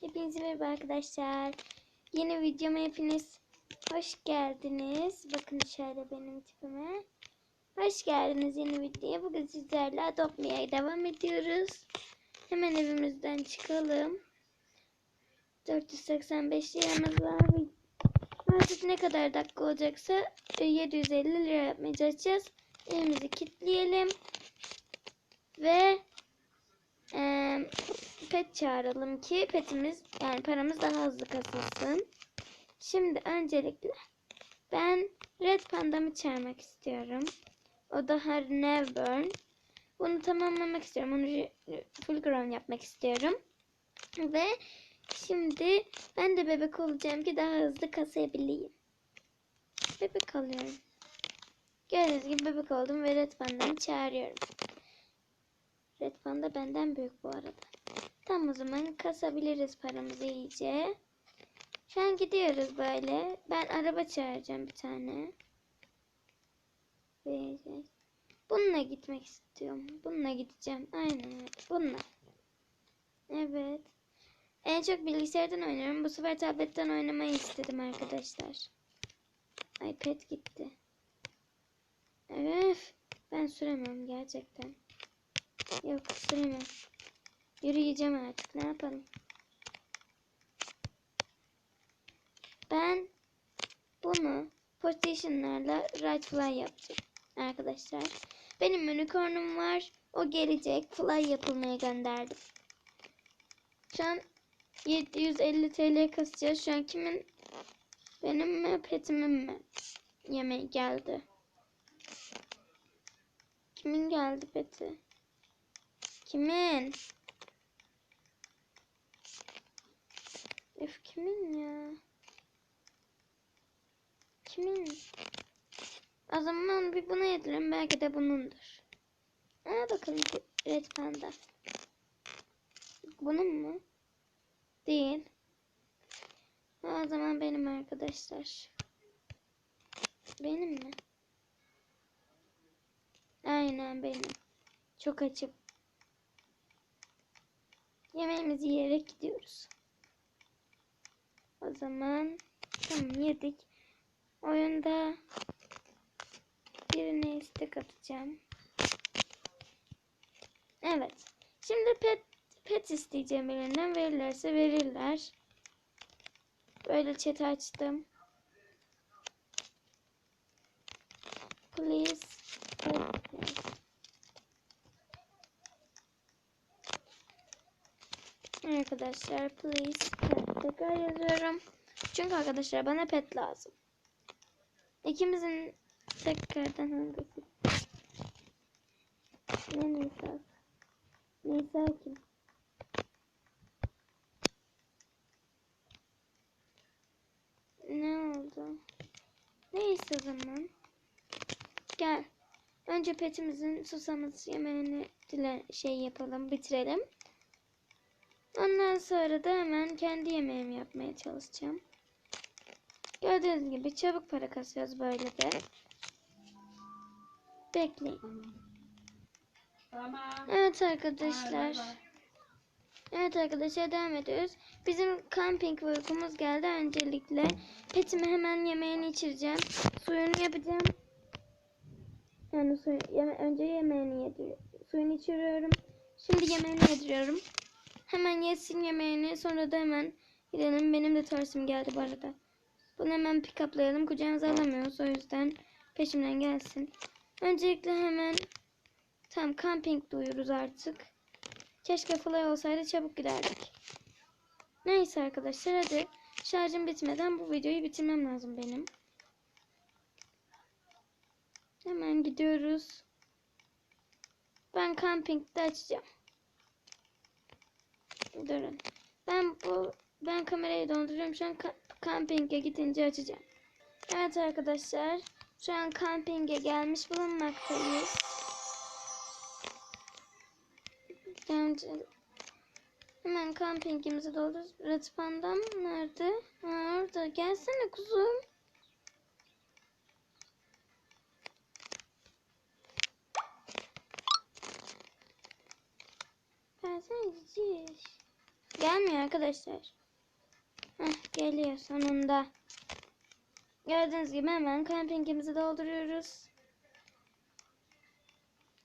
Hepinize merhaba arkadaşlar. Yeni videoma hepiniz hoş geldiniz. Bakın şöyle benim tipime. Hoş geldiniz yeni videoya. Bugün sizlerle Adopt devam ediyoruz. Hemen evimizden çıkalım. 485 liramız var. Artık ne kadar dakika olacaksa e, 750 lira yapmaya çalışacağız. Evimizi kilitleyelim. Ve eee pet çağıralım ki petimiz yani paramız daha hızlı kasılsın. Şimdi öncelikle ben Red Panda'mı çağırmak istiyorum. O da her Neverburn. Bunu tamamlamak istiyorum. Onu full grown yapmak istiyorum. Ve şimdi ben de bebek olacağım ki daha hızlı kasabileyim. Bebek alıyorum. Gördüğünüz gibi bebek oldum ve Red Panda'mı çağırıyorum. Red Panda benden büyük bu arada. Tamam o zaman kasabiliriz paramızı iyice. Şu an gidiyoruz böyle. Ben araba çağıracağım bir tane. Bununla gitmek istiyorum. Bununla gideceğim. Aynen evet. Bununla. Evet. En çok bilgisayardan oynuyorum. Bu sefer tabletten oynamayı istedim arkadaşlar. iPad gitti. Evet. Ben süremem gerçekten. Yok süremem. Yürüyeceğim artık. Ne yapalım? Ben bunu positionlarla right fly yapacağım. Arkadaşlar. Benim unicornum var. O gelecek. Fly yapılmaya gönderdim. Şu an 750 TL kasacağız. Şu an kimin? Benim mi? Petimin mi? Yemeği geldi. Kimin geldi peti? Kimin? Kimin ya? Kimin? O zaman bir buna yedirelim. Belki de bunundur. Aa bakalım Red Panda. Bunun mu? Değil. O zaman benim arkadaşlar. Benim mi? Aynen benim. Çok açım. Yemeğimizi yiyerek gidiyoruz. Zaman tamam yedik. Oyunda birine istek atacağım. Evet. Şimdi pet pet isteyeceğim birinden verirlerse verirler. Böyle chat açtım. Please. pet. Arkadaşlar please pet tekrar yazıyorum. Çünkü arkadaşlar bana pet lazım. İkimizin tekrardan hangisi? Ne Nisa? Nisa kim? Ne oldu? Neyse zaman. Gel. Önce petimizin susaması yemeğini dile şey yapalım, bitirelim. Ondan sonra da hemen kendi yemeğimi yapmaya çalışacağım. Gördüğünüz gibi çabuk para kasıyoruz böyle de. Bekleyin. Evet arkadaşlar. Evet arkadaşlar devam ediyoruz. Bizim camping uykumuz geldi. Öncelikle petimi hemen yemeğini içireceğim. Suyunu yapacağım. Yani suyu, yeme, önce yemeğini yediriyorum. Suyunu içiriyorum. Şimdi yemeğini yediriyorum. Hemen yesin yemeğini. Sonra da hemen gidelim. Benim de tersim geldi bu arada. Bunu hemen pick up'layalım. Kucağımıza alamıyoruz. O yüzden peşimden gelsin. Öncelikle hemen tam camping duyuruz artık. Keşke fly olsaydı çabuk giderdik. Neyse arkadaşlar hadi. Şarjım bitmeden bu videoyu bitirmem lazım benim. Hemen gidiyoruz. Ben campingde açacağım. Durun. Ben bu ben kamerayı donduruyorum. Şu an ka- kampinge gidince açacağım. Evet arkadaşlar. Şu an kampinge gelmiş bulunmaktayız. Önce hemen kampingimizi doldururuz. Red Panda'm nerede? Ha, orada. Gelsene kuzum. Gelsene cici. Gelmiyor arkadaşlar. Heh, geliyor sonunda. Gördüğünüz gibi hemen campingimizi dolduruyoruz.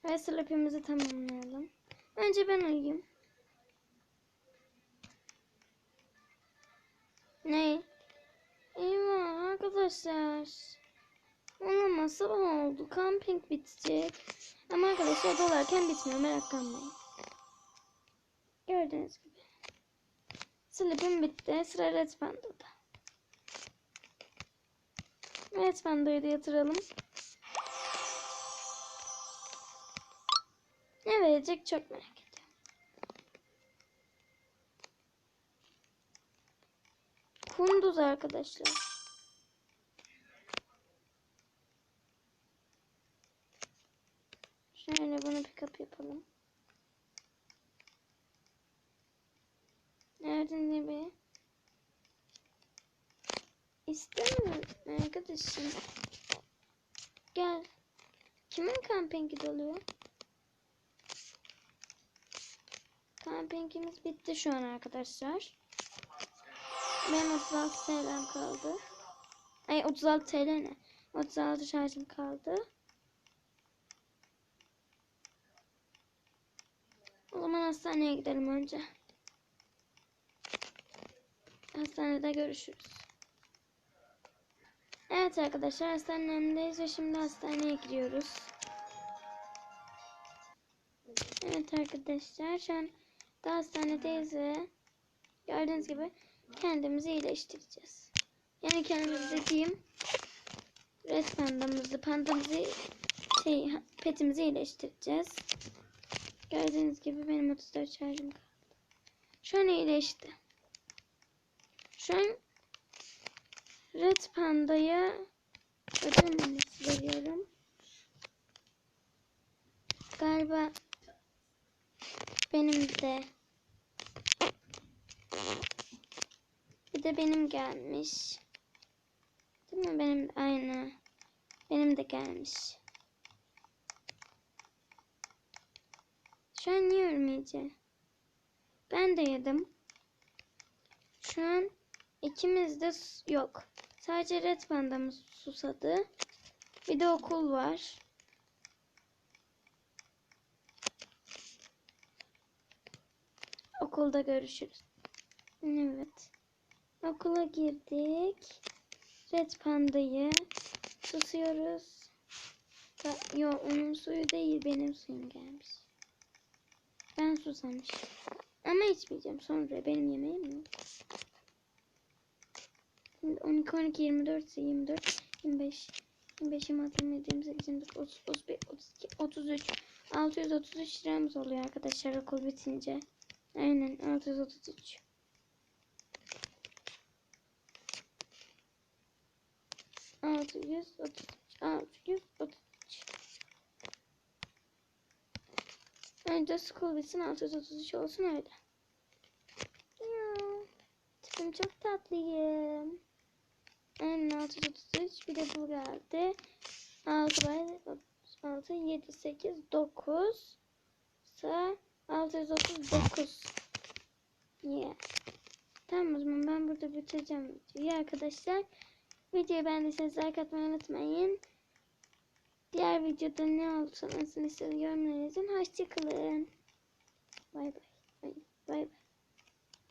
Ve slapimizi tamamlayalım. Önce ben uyuyayım. Ne? Eyvah arkadaşlar. Olamaz sabah oldu. Camping bitecek. Ama arkadaşlar dolarken bitmiyor meraklanmayın. Gördüğünüz gibi. Slip'im bitti. Sıra Red Panda'da. Red Panda'yı da yatıralım. Ne verecek çok merak ediyorum. Kunduz arkadaşlar. Şöyle bunu pick up yapalım. Arkadaşım. Gel. Kimin kampingi doluyor? Kampingimiz bitti şu an arkadaşlar. Benim 36 TL'm kaldı. Ay 36 TL ne? 36 şarjım kaldı. O zaman hastaneye gidelim önce. Hastanede görüşürüz. Evet arkadaşlar hastanemdeyiz ve şimdi hastaneye gidiyoruz. Evet arkadaşlar şu an da hastanedeyiz ve gördüğünüz gibi kendimizi iyileştireceğiz. Yani kendimizi dediğim red pandamızı, pandamızı şey petimizi iyileştireceğiz. Gördüğünüz gibi benim 34 şarjım kaldı. Şu an iyileşti. Şu an Red Panda'ya ödül veriyorum. Galiba benim de bir de benim gelmiş. Değil mi? Benim aynı. Benim de gelmiş. Şu an yiyorum iyice. Ben de yedim. Şu an ikimiz de yok. Sadece Red Panda'mız susadı. Bir de okul var. Okulda görüşürüz. Evet. Okula girdik. Red Panda'yı susuyoruz. Da- Yo onun suyu değil benim suyum gelmiş. Ben susamışım. Ama içmeyeceğim sonra benim yemeğim yok. Şimdi 12, 12, 24 ise 24, 25, 25, 26, 27, 28, 29, 30, 31, 32, 33, 633 liramız oluyor arkadaşlar okul bitince. Aynen 633. Altı yüz otuz üç, altı yüz otuz üç. Önce school bitsin 633 olsun öyle. Ya, tipim çok tatlıyım. Aynen 633 bir de bu geldi. 6 bay 6 7 8 9 ise 639. Yeah. Tamam o zaman ben burada bitireceğim videoyu arkadaşlar. Videoyu beğendiyseniz like atmayı unutmayın. Diğer videoda ne istiyorsanız yorumlara yazın. Hoşçakalın. Bay bay. Bay bay.